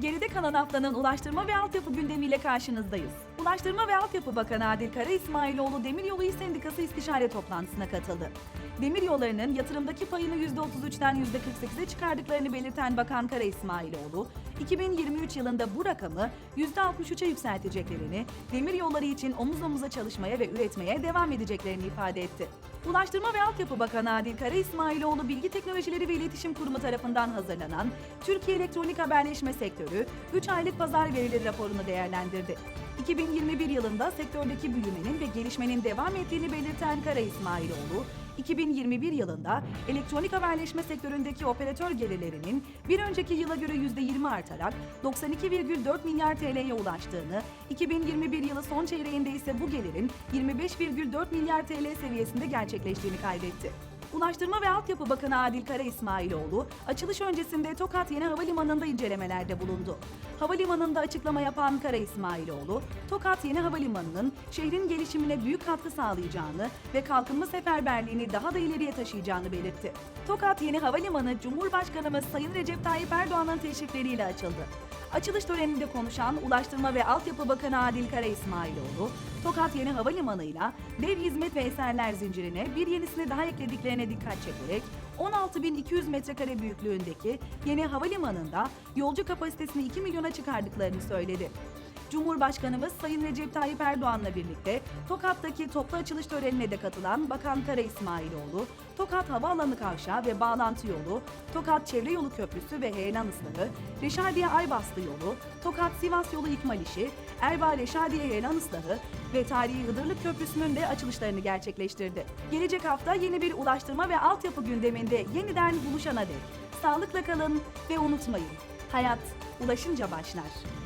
Geride kalan haftanın Ulaştırma ve Altyapı gündemiyle karşınızdayız. Ulaştırma ve Altyapı Bakanı Adil Kara İsmailoğlu Demiryolu İş Sendikası istişare toplantısına katıldı. Demir yollarının yatırımdaki payını %33'ten %48'e çıkardıklarını belirten Bakan Kara İsmailoğlu, 2023 yılında bu rakamı %63'e yükselteceklerini, demir yolları için omuz omuza çalışmaya ve üretmeye devam edeceklerini ifade etti. Ulaştırma ve Altyapı Bakanı Adil Kara İsmailoğlu Bilgi Teknolojileri ve İletişim Kurumu tarafından hazırlanan Türkiye Elektronik Haberleşme Sektörü 3 aylık pazar verileri raporunu değerlendirdi. 2021 yılında sektördeki büyümenin ve gelişmenin devam ettiğini belirten Kara İsmailoğlu, 2021 yılında elektronik haberleşme sektöründeki operatör gelirlerinin bir önceki yıla göre %20 artarak 92,4 milyar TL'ye ulaştığını, 2021 yılı son çeyreğinde ise bu gelirin 25,4 milyar TL seviyesinde gerçekleştiğini kaydetti. Ulaştırma ve Altyapı Bakanı Adil Kara İsmailoğlu, açılış öncesinde Tokat Yeni Havalimanı'nda incelemelerde bulundu. Havalimanı'nda açıklama yapan Kara İsmailoğlu, Tokat Yeni Havalimanı'nın şehrin gelişimine büyük katkı sağlayacağını ve kalkınma seferberliğini daha da ileriye taşıyacağını belirtti. Tokat Yeni Havalimanı, Cumhurbaşkanımız Sayın Recep Tayyip Erdoğan'ın teşrifleriyle açıldı. Açılış töreninde konuşan Ulaştırma ve Altyapı Bakanı Adil Kara İsmailoğlu, Tokat Yeni Havalimanı'yla dev hizmet ve eserler zincirine bir yenisini daha eklediklerine dikkat çekerek 16.200 metrekare büyüklüğündeki yeni havalimanında yolcu kapasitesini 2 milyona çıkardıklarını söyledi. Cumhurbaşkanımız Sayın Recep Tayyip Erdoğan'la birlikte Tokat'taki toplu açılış törenine de katılan Bakan Kara İsmailoğlu, Tokat Havaalanı Kavşağı ve Bağlantı Yolu, Tokat Çevre Yolu Köprüsü ve Heyelan Isları, Reşadiye Aybastı Yolu, Tokat Sivas Yolu İkmal İşi, Erbaa Reşadiye Heyelan Isları ve Tarihi Hıdırlık Köprüsü'nün de açılışlarını gerçekleştirdi. Gelecek hafta yeni bir ulaştırma ve altyapı gündeminde yeniden buluşana dek sağlıkla kalın ve unutmayın, hayat ulaşınca başlar.